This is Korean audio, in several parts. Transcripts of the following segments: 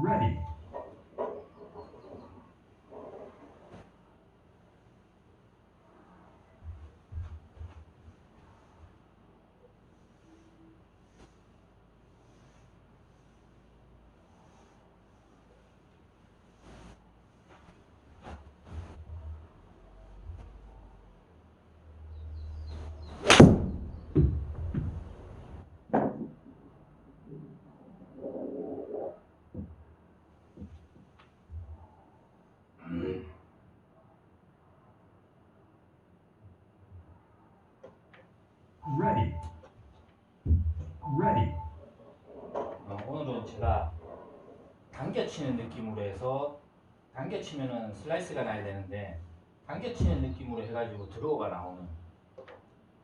ready. 당겨치는 느낌으로 해서 당겨치면은 슬라이스가 나야 되는데 당겨치는 느낌으로 해가지고 드로우가 나오는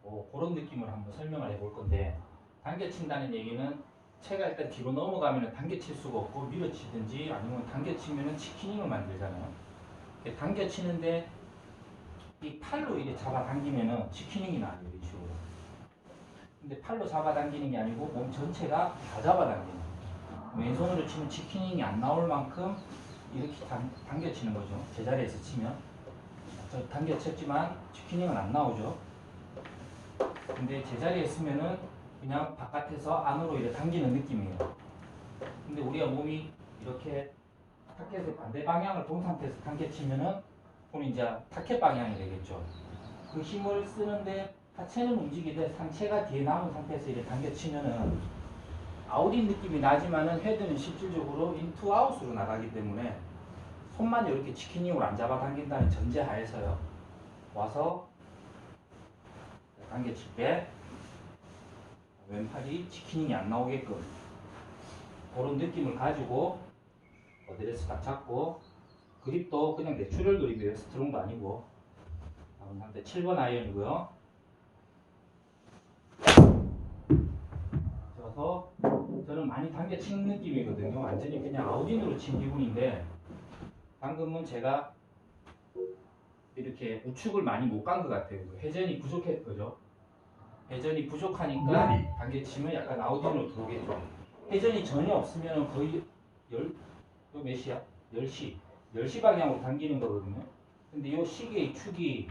뭐 그런 느낌을 한번 설명을 해볼 건데 당겨친다는 얘기는 채가 일단 뒤로 넘어가면은 당겨칠 수가 없고 밀어치든지 아니면 당겨치면은 치키닝을 만들잖아요. 당겨치는데 이 팔로 이렇게 잡아당기면은 치키닝이 나요 이 식으로. 근데 팔로 잡아당기는 게 아니고 몸 전체가 다 잡아당기는. 왼손으로 치면 치키닝이 안 나올 만큼 이렇게 당, 당겨 치는 거죠. 제자리에서 치면. 저 당겨 쳤지만 치키닝은 안 나오죠. 근데 제자리에 쓰면은 그냥 바깥에서 안으로 이렇게 당기는 느낌이에요. 근데 우리가 몸이 이렇게 타켓의 반대 방향을 본 상태에서 당겨 치면은 그럼 이제 타켓 방향이 되겠죠. 그 힘을 쓰는데 하체는 움직이되 상체가 뒤에 남은 상태에서 이렇게 당겨 치면은 아웃인 느낌이 나지만은 헤드는 실질적으로 인투 아웃으로 나가기 때문에 손만 이렇게 치킨닝으로 안 잡아 당긴다는 전제 하에서요. 와서 당겨칠 때 왼팔이 치킨닝이 안 나오게끔 그런 느낌을 가지고 어드레스 딱 잡고 그립도 그냥 내추럴 그립이에요. 스트롱도 아니고 다음 상태 7번 아이언이고요. 쳐서 저는 많이 당겨 치는 느낌이거든요. 완전히 그냥 아웃인으로 친 기분인데 방금은 제가 이렇게 우측을 많이 못 간 것 같아요. 회전이 부족했 거죠. 회전이 부족하니까 네. 당겨 치면 약간 아웃인으로 들어오겠죠. 회전이 전혀 없으면 거의 열, 이거 몇 시야? 10시. 10시 방향으로 당기는 거거든요. 근데 이 시계의 축이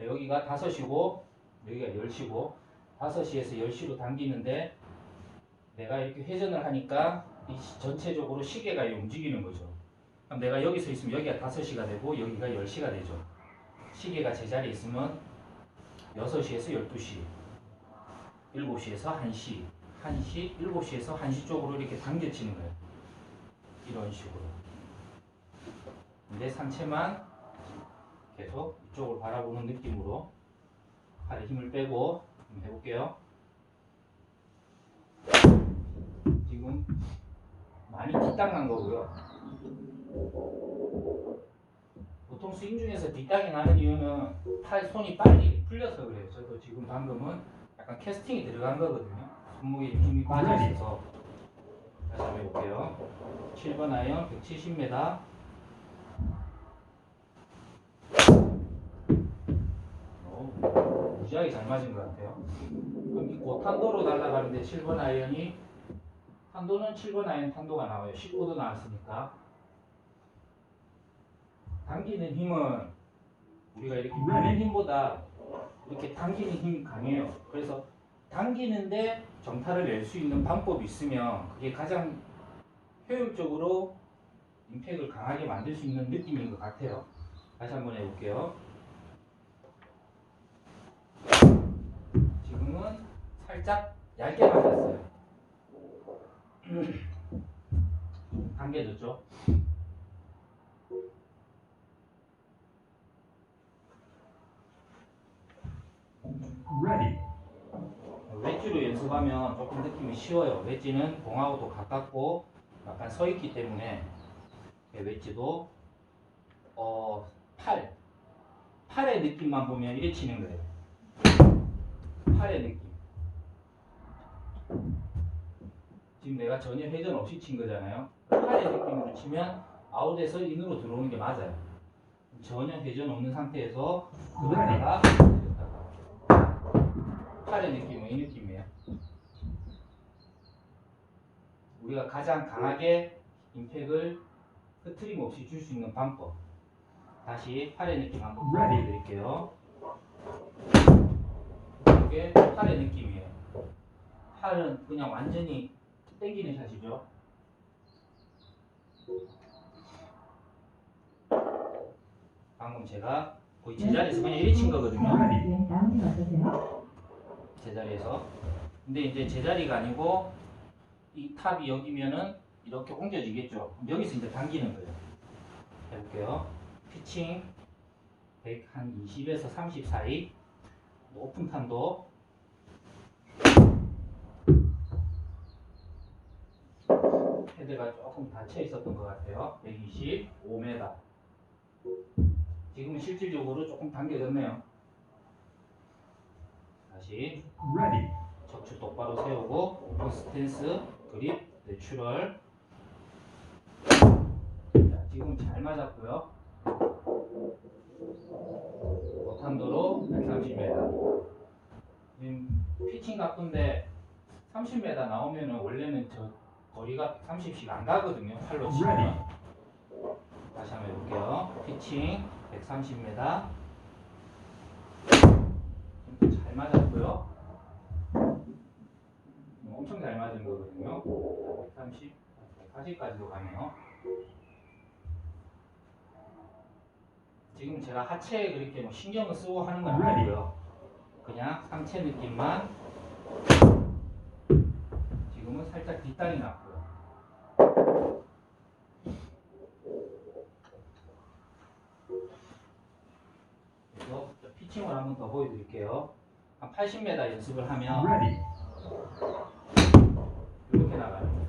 여기가 5시고 여기가 10시고 5시에서 10시로 당기는데 내가 이렇게 회전을 하니까 전체적으로 시계가 움직이는 거죠. 그럼 내가 여기서 있으면 여기가 5시가 되고 여기가 10시가 되죠. 시계가 제자리에 있으면 6시에서 12시, 7시에서 1시, 1시, 7시에서 1시 쪽으로 이렇게 당겨치는 거예요. 이런 식으로. 근데 상체만 계속 이쪽을 바라보는 느낌으로 팔에 힘을 빼고 해볼게요. 지금 많이 뒷땅난 거고요. 보통 스윙 중에서 뒷땅이 나는 이유는 팔 손이 빨리 풀려서 그래요. 저도 지금 방금은 약간 캐스팅이 들어간 거거든요. 손목에 힘이 빠져 있어서 다시 한번 해볼게요. 7번 아이언 170m. 오, 무지하게 잘 맞은 것 같아요. 그럼 이 고탄도로 날아가는데 7번 아이언이 탄도는 7번 아이언 탄도가 나와요. 15도 나왔으니까. 당기는 힘은 우리가 이렇게 미는 힘보다 이렇게 당기는 힘이 강해요. 그래서 당기는데 정타를 낼 수 있는 방법이 있으면 그게 가장 효율적으로 임팩을 강하게 만들 수 있는 느낌인 것 같아요. 다시 한번 해볼게요. 지금은 살짝 얇게 맞았어요. 당겨졌죠? Ready. 웨지로 연습하면 조금 느낌이 쉬워요. 웨지는 공하고도 가깝고 약간 서 있기 때문에 웨지도 어, 팔 팔의 느낌만 보면 이래 치는 거예요. 팔의 느낌. 지금 내가 전혀 회전 없이 친 거잖아요. 팔의 느낌으로 치면 아웃에서 인으로 들어오는 게 맞아요. 전혀 회전 없는 상태에서 이랬다가 팔의 느낌은 이 느낌이에요. 우리가 가장 강하게 임팩을 흐트림 없이 줄 수 있는 방법 다시 팔의 느낌 한번. 보여드릴게요 이게 팔의 느낌이에요 팔은 그냥 완전히 당기는 샷이죠 방금 제가 거의 제자리에서 그냥 이리 친 거거든요? 제자리에서. 근데 이제 제자리가 아니고 이 탑이 여기면은 이렇게 옮겨지겠죠. 여기서 이제 당기는 거예요. 해볼게요. 피칭 120에서 30 사이 높은 탄도 헤드가 조금 닫혀 있었던 것 같아요. 125m 지금은 실질적으로 조금 당겨졌네요. 다시 Ready. 척추 똑바로 세우고 오픈 스탠스 그립 내추럴. 자, 지금 잘 맞았고요. 고탄도로 130m 지금 피칭 가쁜데 30m 나오면은 원래는 저 거리가 30씩 안 가거든요 팔로 치면 Ready. 다시 한번 해볼게요 피칭 130m 지금 잘 맞았고요 엄청 잘 맞은 거거든요. 130, 140까지도 가네요. 지금 제가 하체에 그렇게 뭐 신경을 쓰고 하는 건 아니고요. 그냥 상체 느낌만 뒷다리 났고요. 그래서 피칭을 한 번 더 보여드릴게요. 한 80m 연습을 하면 Ready. 이렇게 나가요.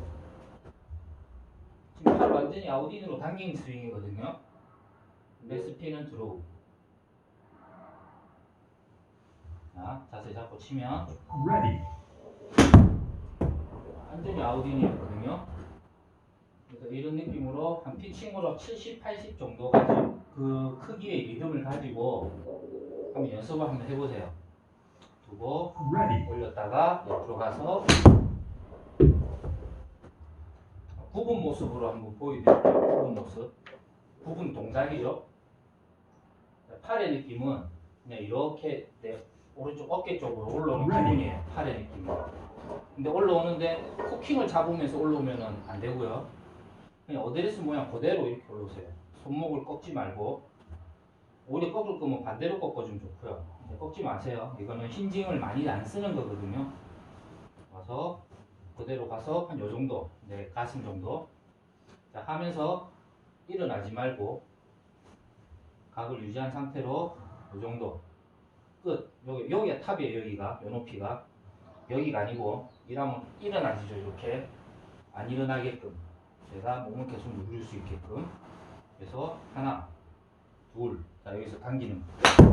지금 팔 완전히 아웃인으로 당긴 스윙이거든요. 근데 스피는 들어오고. 자, 자세 잡고 치면 Ready. 완전히 아웃인이었거든요. 그래서 이런 느낌으로 한 피칭으로 70, 80 정도까지 그 크기의 리듬을 가지고 한번 연습을 한번 해보세요. 두고. 올렸다가 옆으로 가서 부분 모습으로 한번 보여드릴게요. 부분 모습. 부분 동작이죠. 팔의 느낌은 그냥 이렇게 내 오른쪽 어깨 쪽으로 올라오는. 기분이에요. 팔의 느낌은. 근데 올라오는데 쿠킹을 잡으면서 올라오면은 안 되고요. 그냥 어드레스 모양 그대로 이렇게 올라오세요. 손목을 꺾지 말고 오히려 꺾을 거면 반대로 꺾어주면 좋고요. 꺾지 마세요. 이거는 힌징을 많이 안 쓰는 거거든요. 와서 그대로 가서 한 요 정도, 내 가슴 정도. 자, 하면서 일어나지 말고 각을 유지한 상태로 요 정도. 끝. 여기 여기가 탑이에요. 여기가 요 높이가 여기가 아니고 이러면 일어나지죠. 이렇게 안 일어나게끔 제가 몸을 계속 누릴 수 있게끔. 그래서 하나, 둘. 자 여기서 당기는. 거.